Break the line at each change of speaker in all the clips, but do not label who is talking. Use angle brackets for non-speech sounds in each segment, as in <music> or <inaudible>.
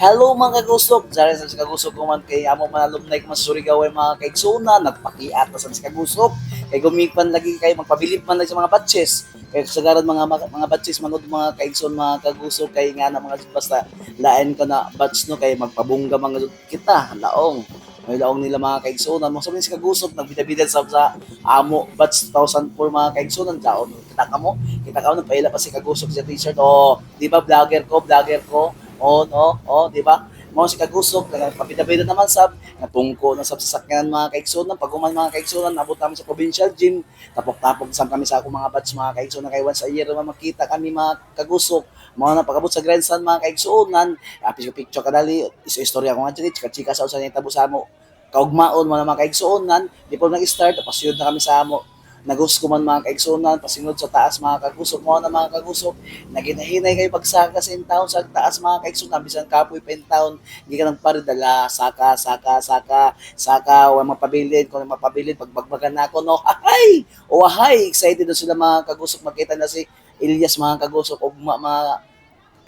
Hello mga kagusok! Diyan sa kagusok ko man kay amo manalumnay ko masurigaw ay mga kaigsuna, nagpakiat na sa kagusok. Kay gumipan lagi kay magpabilib man sa mga batches. Kay kasagaran mga mga, mga batches manod mga kaigson mga kagusok kay nga na mga basta lain ka na batch no kay magpabungga mga kita laong. May laong nila mga kaigsunan. Mo sabihin sa kagusok, nagbida-bida sa, sa amo batch 2004 mga kaigsunan. Daon, kita ka mo, kita ka mo, nagpaila pa si kagusok sa t-shirt. Oh, di ba vlogger ko, vlogger ko. Oh, no, oh, di ba? Mo si kagusok, kapida-bida naman sab, natungko na sab sa sakyanan mga kaigsunan. Pag uman mga kaigsunan, nabot namin sa provincial gym. Tapok-tapok sam kami sa akong mga batch mga kaigsunan. Kay once a year naman makita kami mga kagusok. Mga na pagabot sa grandstand mga kaigsunan. Apis ko picture kadali, isa-istorya ko nga dyan, chika-chika sa usan yung tabo sa mo. Kaugmaon mo mga kaigsunan, di po nag-start, tapos yun na kami sa amo nagus ko man mga kaigsunan, pasinod sa taas mga kagusok mo na mga kagusok, naginahinay kayo pagsaka sa taon sa taas mga kaigsunan, bisan kapoy pa in town, hindi ka nang paridala, saka, saka, saka, saka, wala mapabilin, kung wala mapabilin, pagbagbagan na ako, no, <laughs> ahay, o ahay, excited na sila mga kagusok, makita na si Elias mga kagusok, ugma mga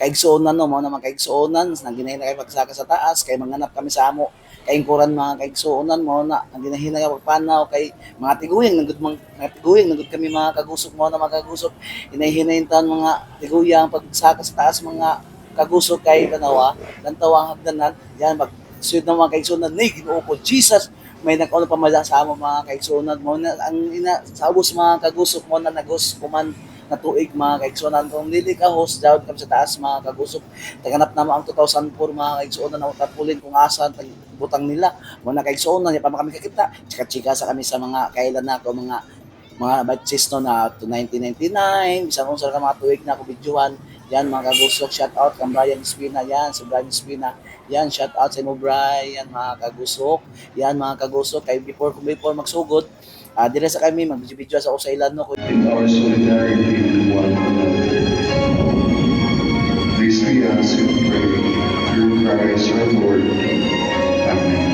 kaigsunan no, mga mga kaigsunan, naginahinay kayo pagsaka sa taas, kay manganap kami sa amo, kay kuran mga kaigsunan mo na ang ginahinay ka pagpanaw kay mga tiguing nagud mga, mga tiguing nagud kami mga kagusok mo na mga kagusok. Hinahinayin tan mga tiguyang pagsaka sa taas mga kagusok kay kanawa lantaw ang hagdanan yan mag suyod ng mga kaigsunan ni Ginoo ko Jesus. May nag-ano pa mala sa mga kaigsunan mo na ang ina sa mga kagusok mo na nagos kuman na tuig mga kaigsunan kung dili ka host down kami sa taas mga kagusok taganap na mo ang 2004 mga kaigsunan na utapulin kung asan tag- butang nila. Na kaigsunan niya pa kami kakita. Chika-chika sa kami sa mga kailan na ako mga mga batches no na to 1999 bisan kung sa mga tuig na ako videohan. Yan mga kagusok shout out kang Brian Espina. Yan si Brian Espina. Yan shout out sa mo Brian mga kagusok yan mga kagusok kay before before magsugod Ah, dire sa kami mag-video sa usailan no
in our solidarity with one another. Please be asked and pray through Christ our Lord. Amen.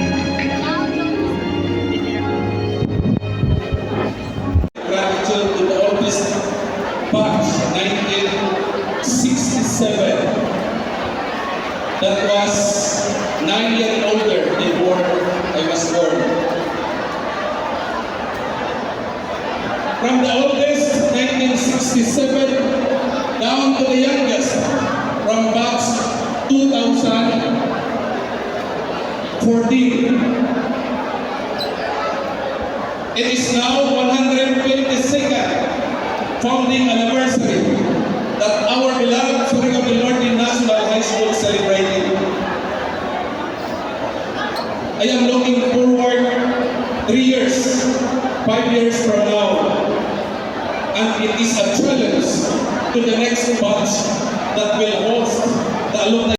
gratitude to the oldest batch, 1967. That was nine years older before I was born. From the oldest, 1967, down to the youngest, from batch 2014. It is now 122nd founding anniversary that our beloved Surigao del Norte National High School is celebrating. I am looking forward three years, five years from now, and it is a challenge to the next batch that will host the alumni